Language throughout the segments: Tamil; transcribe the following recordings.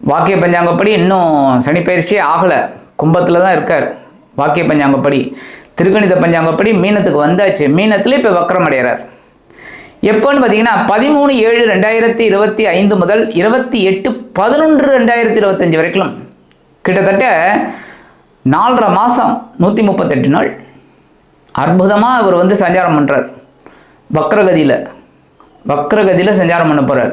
வாக்கிய பஞ்சாங்கப்படி இன்னும் சனி பயிற்சியே ஆகலை. கும்பத்தில் தான் இருக்கார். வாக்கிய பஞ்சாங்கப்படி. திருக்கணித பஞ்சாங்கப்படி மீனத்துக்கு வந்தாச்சு. மீனத்தில் இப்போ வக்கரம் அடைகிறார் எப்போன்னு பார்த்தீங்கன்னா பதிமூணு ஏழு ரெண்டாயிரத்தி இருபத்தி ஐந்து முதல் இருபத்தி எட்டு பதினொன்று ரெண்டாயிரத்தி இருபத்தஞ்சி வரைக்கும் கிட்டத்தட்ட நாலரை மாதம் நூற்றி முப்பத்தெட்டு நாள் அற்புதமாக அவர் வந்து சஞ்சாரம் பண்ணுறார் வக்ரகதியில் வக்ரகதியில் சஞ்சாரம் பண்ண போகிறார்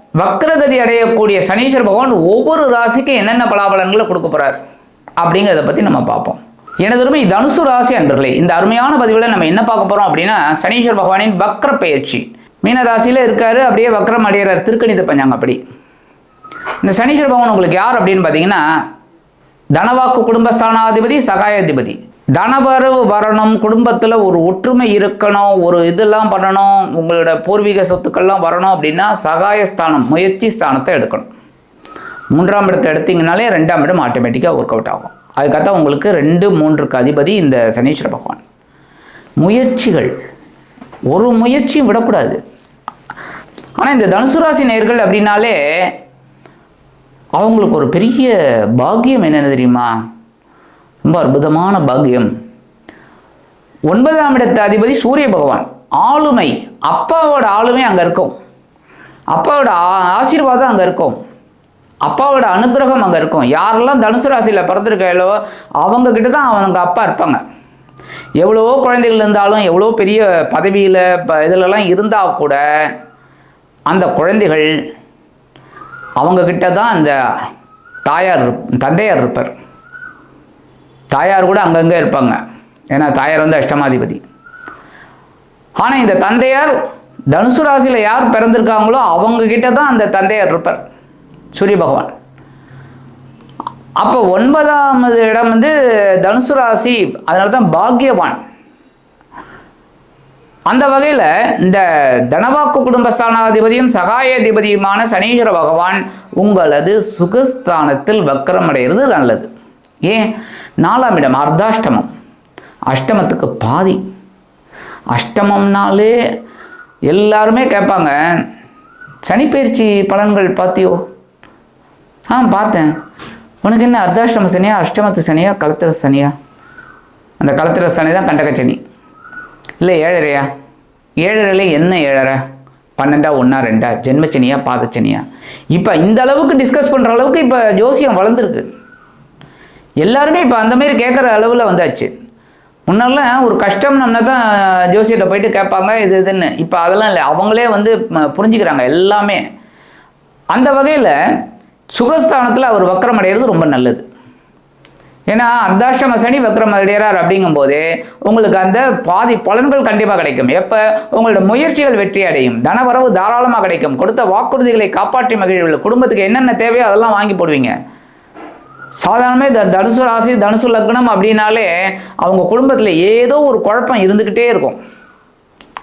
வக்ரகதி அடையக்கூடிய சனீஸ்வர பகவான் ஒவ்வொரு ராசிக்கும் என்னென்ன பலாபலன்களை கொடுக்க போகிறார் அப்படிங்கிறத பற்றி நம்ம பார்ப்போம். எனதுமே தனுசு ராசி அன்றர்களே இந்த அருமையான பதிவில் நம்ம என்ன பார்க்க போகிறோம் அப்படின்னா சனீஸ்வர பகவானின் வக்ர பயிற்சி. மீன ராசியில் இருக்காரு அப்படியே வக்ரம் அடையிறார் திருக்கணித பஞ்சாங்க அப்படி இந்த சனீஸ்வர பகவான் உங்களுக்கு யார் அப்படின்னு பார்த்தீங்கன்னா தனவாக்கு குடும்பஸ்தானாதிபதி சகாயாதிபதி. தனவரவு வரணும் குடும்பத்தில் ஒரு ஒற்றுமை இருக்கணும் ஒரு இதெல்லாம் பண்ணணும் உங்களோட பூர்வீக சொத்துக்கள்லாம் வரணும் அப்படின்னா சகாயஸ்தானம் முயற்சி ஸ்தானத்தை எடுக்கணும். மூன்றாம் இடத்தை எடுத்தீங்கனாலே ரெண்டாம் இடம் ஆட்டோமேட்டிக்காக ஒர்க் அவுட் ஆகும். அதுக்காக உங்களுக்கு ரெண்டு மூன்றுக்கு அதிபதி இந்த சனீஸ்வர பகவான். முயற்சிகள். ஒரு முயற்சியும் விடக்கூடாது. ஆனால் இந்த தனுசு ராசி நேர்கள் அப்படின்னாலே அவங்களுக்கு ஒரு பெரிய பாக்கியம் என்னென்னு தெரியுமா? ரொம்ப அற்புதமான பாக்கியம். ஒன்பதாம் இடத்த அதிபதி சூரிய பகவான். ஆளுமை. அப்பாவோட ஆளுமை அங்கே இருக்கும். அப்பாவோட ஆ- ஆசீர்வாதம் அங்கே இருக்கும். அப்பாவோட அனுகிரகம் அங்கே இருக்கும். யாரெல்லாம் தனுசு ராசியில் பிறந்திருக்காங்களோ அவங்க கிட்ட தான் அவங்க அப்பா இருப்பாங்க. எவ்வளவோ குழந்தைகள் இருந்தாலும் எவ்வளோ பெரிய பதவியில் இப்போ இதிலெல்லாம் இருந்தால் கூட அந்த குழந்தைகள் அவங்க கிட்ட தான் அந்த தாயார் இருப்- தந்தையார் இருப்பார். தாயார் கூட அங்கங்கே இருப்பாங்க. ஏன்னா தாயார் வந்து அஷ்டமாதிபதி. ஆனால் இந்த தந்தையார் தனுசு ராசியில் யார் பிறந்திருக்காங்களோ அவங்க கிட்ட தான் அந்த தந்தையார் இருப்பார். சூரிய பகவான். அப்போ ஒன்பதாவது இடம் வந்து தனுசு ராசி அதனால தான் பாக்யவான். அந்த வகையில் இந்த தனவாக்கு குடும்பஸ்தானாதிபதியும் சகாயாதிபதியுமான சனீஸ்வர பகவான் உங்களது சுகஸ்தானத்தில் வக்கரமடைகிறது நல்லது. ஏன்? நாலாம் இடம் அர்த்தாஷ்டமம். அஷ்டமத்துக்கு பாதி. அஷ்டமம்னாலே எல்லாருமே கேட்பாங்க சனிப்பயிற்சி பலன்கள் பார்த்தியோ ஆ பார்த்தேன். உனக்கு என்ன அர்த்தாஷ்டம சனியா அஷ்டமத்து சனியா கலத்திர சனியா? அந்த கலத்திர சனி தான் கண்டக சனி. இல்லை ஏழரையா? ஏழரையில் என்ன ஏழரை? பன்னெண்டா ஒன்றா ரெண்டா? ஜென்மச்சனியா பாதச்சனியா? இப்போ இந்த அளவுக்கு டிஸ்கஸ் பண்ணுற அளவுக்கு இப்போ ஜோசியம் வளர்ந்துருக்கு. எல்லாருமே இப்போ அந்த மாதிரி கேட்குற அளவில் வந்தாச்சு. முன்னெல்லாம் ஒரு கஷ்டம்னம்னா தான் ஜோசியர்கிட்ட போயிட்டு கேட்பாங்க இது இதுன்னு. இப்போ அதெல்லாம் இல்லை. அவங்களே வந்து புரிஞ்சுக்கிறாங்க எல்லாமே. அந்த வகையில் சுகஸ்தானத்தில் அவர் வக்கரம் அடைகிறது ரொம்ப நல்லது. ஏன்னா அர்த்தாஷ்டம சனி வக்ரம் அடைகிறார் அப்படிங்கும்போது உங்களுக்கு அந்த பாதி பலன்கள் கண்டிப்பாக கிடைக்கும். எப்போ? உங்களோட முயற்சிகள் வெற்றி அடையும். தனவரவு தாராளமாக கிடைக்கும். கொடுத்த வாக்குறுதிகளை காப்பாற்றி மகிழ்வுள்ள குடும்பத்துக்கு என்னென்ன தேவையோ அதெல்லாம் வாங்கி போடுவீங்க. சாதாரணமே த தனுசு ராசி தனுசு லக்னம் அப்படின்னாலே அவங்க குடும்பத்தில் ஏதோ ஒரு குழப்பம் இருந்துக்கிட்டே இருக்கும்.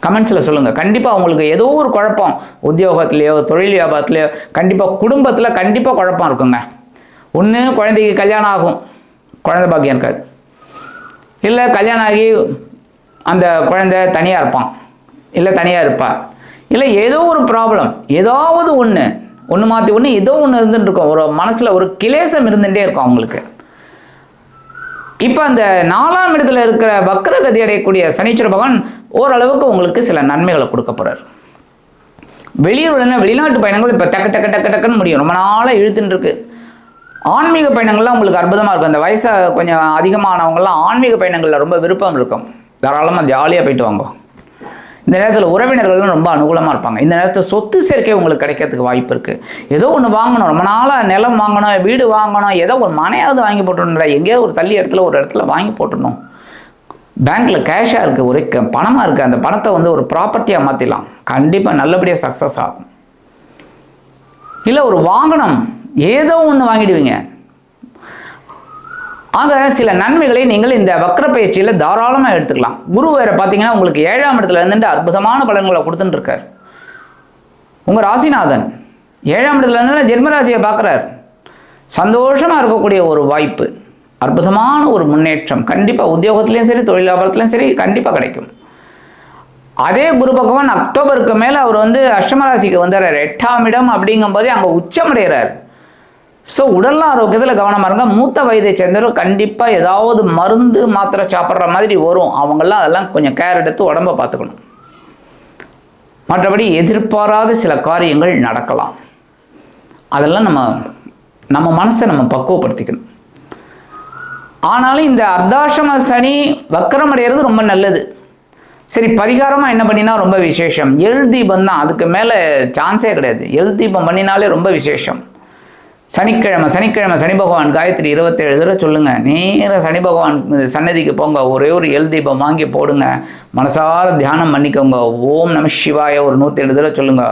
கமெண்ட்ஸில் சொல்லுங்கள் கண்டிப்பாக அவங்களுக்கு ஏதோ ஒரு குழப்பம். உத்தியோகத்துலேயோ தொழில் வியாபாரத்துலையோ கண்டிப்பாக குடும்பத்தில் கண்டிப்பாக குழப்பம் இருக்குங்க. ஒன்று குழந்தைக்கு கல்யாணம் ஆகும். குழந்தை பாக்கியம் இருக்காது. இல்லை கல்யாணம் ஆகி அந்த குழந்தை தனியாக இருப்பான். இல்லை தனியாக இருப்பா. இல்லை ஏதோ ஒரு ப்ராப்ளம் ஏதாவது ஒன்று ஒன்று மாற்றி ஒன்று ஏதோ ஒன்று இருந்துட்டு இருக்கும் ஒரு மனசில் ஒரு கிளேசம் இருந்துகிட்டே இருக்கும் அவங்களுக்கு. இப்போ அந்த நாலாம் இடத்துல இருக்கிற வக்ரகதி அடையக்கூடிய சனீஸ்வர பகவான் ஓரளவுக்கு உங்களுக்கு சில நன்மைகளை கொடுக்க போறார். வெளியூர்ல வெளிநாட்டு பயணங்கள் இப்போ டக்கு டக்கு டக்கு டக்குன்னு முடியும். ரொம்ப நாளாக இழுத்துன்னு இருக்கு ஆன்மீக பயணங்கள்லாம் உங்களுக்கு அற்புதமாக இருக்கும். அந்த வயசை கொஞ்சம் அதிகமானவங்கள்லாம் ஆன்மீக பயணங்களில் ரொம்ப விருப்பம் இருக்கும். தாராளமாக ஜாலியாக போயிட்டு வாங்க. இந்த நேரத்தில் உறவினர்கள்லாம் ரொம்ப அனுகூலமாக இருப்பாங்க. இந்த நேரத்தில் சொத்து சேர்க்கை உங்களுக்கு கிடைக்கிறதுக்கு வாய்ப்பு இருக்குது ஏதோ ஒன்று வாங்கணும். ரொம்ப நாளாக நிலம் வாங்கணும் வீடு வாங்கணும் ஏதோ ஒரு மனையாவது வாங்கி போட்டுருந்தா எங்கேயோ ஒரு தள்ளி இடத்துல ஒரு இடத்துல வாங்கி போட்டுடணும். பேங்க்கில் கேஷாக இருக்குது ஒரு க- பணமாக இருக்குது அந்த பணத்தை வந்து ஒரு ப்ராப்பர்ட்டியாக மாற்றிடலாம் கண்டிப்பாக நல்லபடியாக சக்ஸஸ் ஆகும். இல்லை ஒரு வாங்கணும் ஏதோ ஒன்று வாங்கிடுவீங்க. அந்த சில நன்மைகளை நீங்கள் இந்த வக்ர பயிற்சியில் தாராளமாக எடுத்துக்கலாம். குரு வேற பார்த்தீங்கன்னா உங்களுக்கு ஏழாம் இடத்துல இருந்துட்டு அற்புதமான பலன்களை கொடுத்துட்டு இருக்கார் உங்கள் ராசிநாதன் ஏழாம் இடத்துல இருந்து ஜென்மராசியை பார்க்குறார். சந்தோஷமாக இருக்கக்கூடிய ஒரு வாய்ப்பு அற்புதமான ஒரு முன்னேற்றம் கண்டிப்பாக உத்தியோகத்துலேயும் சரி தொழில் சரி கண்டிப்பாக கிடைக்கும். அதே குரு பகவான் அக்டோபருக்கு மேலே அவர் வந்து அஷ்டமராசிக்கு வந்துடுறார் எட்டாம் இடம் அப்படிங்கும்போதே அங்கே உச்சமடைகிறார். ஸோ உடல் ஆரோக்கியத்தில் கவனமாக இருங்க. மூத்த வயதை சேர்ந்தவர்கள் கண்டிப்பாக ஏதாவது மருந்து மாத்திரை சாப்பிட்ற மாதிரி வரும். அவங்களாம் அதெல்லாம் கொஞ்சம் கேர் எடுத்து உடம்ப பார்த்துக்கணும். மற்றபடி எதிர்பாராத சில காரியங்கள் நடக்கலாம். அதெல்லாம் நம்ம நம்ம மனசை நம்ம பக்குவப்படுத்திக்கணும். ஆனாலும் இந்த அர்த்தாசம சனி வக்கரமடைகிறது ரொம்ப நல்லது. சரி பரிகாரமாக என்ன பண்ணினா ரொம்ப விசேஷம். எழுதீபம் தான். அதுக்கு மேலே சான்ஸே கிடையாது. எழுதீபம் தீபம் பண்ணினாலே ரொம்ப விசேஷம். சனிக்கிழமை சனிக்கிழமை சனி பகவான் காயத்ரி இருபத்தேழு தடவை சொல்லுங்க. நேராக சனி பகவான் சன்னதிக்கு போங்க. ஒரே ஒரு எல் தீபம் வாங்கி போடுங்க. மனசார தியானம் பண்ணிக்கோங்க. ஓம் நம சிவாய. ஒரு நூற்றி ஏழு தடவை சொல்லுங்க.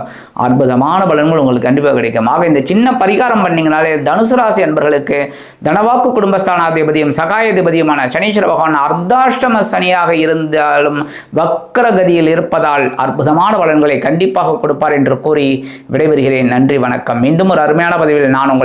அற்புதமான பலன்கள் உங்களுக்கு கண்டிப்பாக கிடைக்கும். ஆக இந்த சின்ன பரிகாரம் பண்ணிங்கனாலே தனுசு ராசி அன்பர்களுக்கு தனவாக்கு குடும்பஸ்தானாதிபதியும் சகாயாதிபதியுமான சனீஸ்வர பகவான் அர்த்தாஷ்டம சனியாக இருந்தாலும் வக்கரகதியில் இருப்பதால் அற்புதமான பலன்களை கண்டிப்பாக கொடுப்பார் என்று கூறி விடைபெறுகிறேன். நன்றி வணக்கம். மீண்டும் ஒரு அருமையான பதிவில் நான்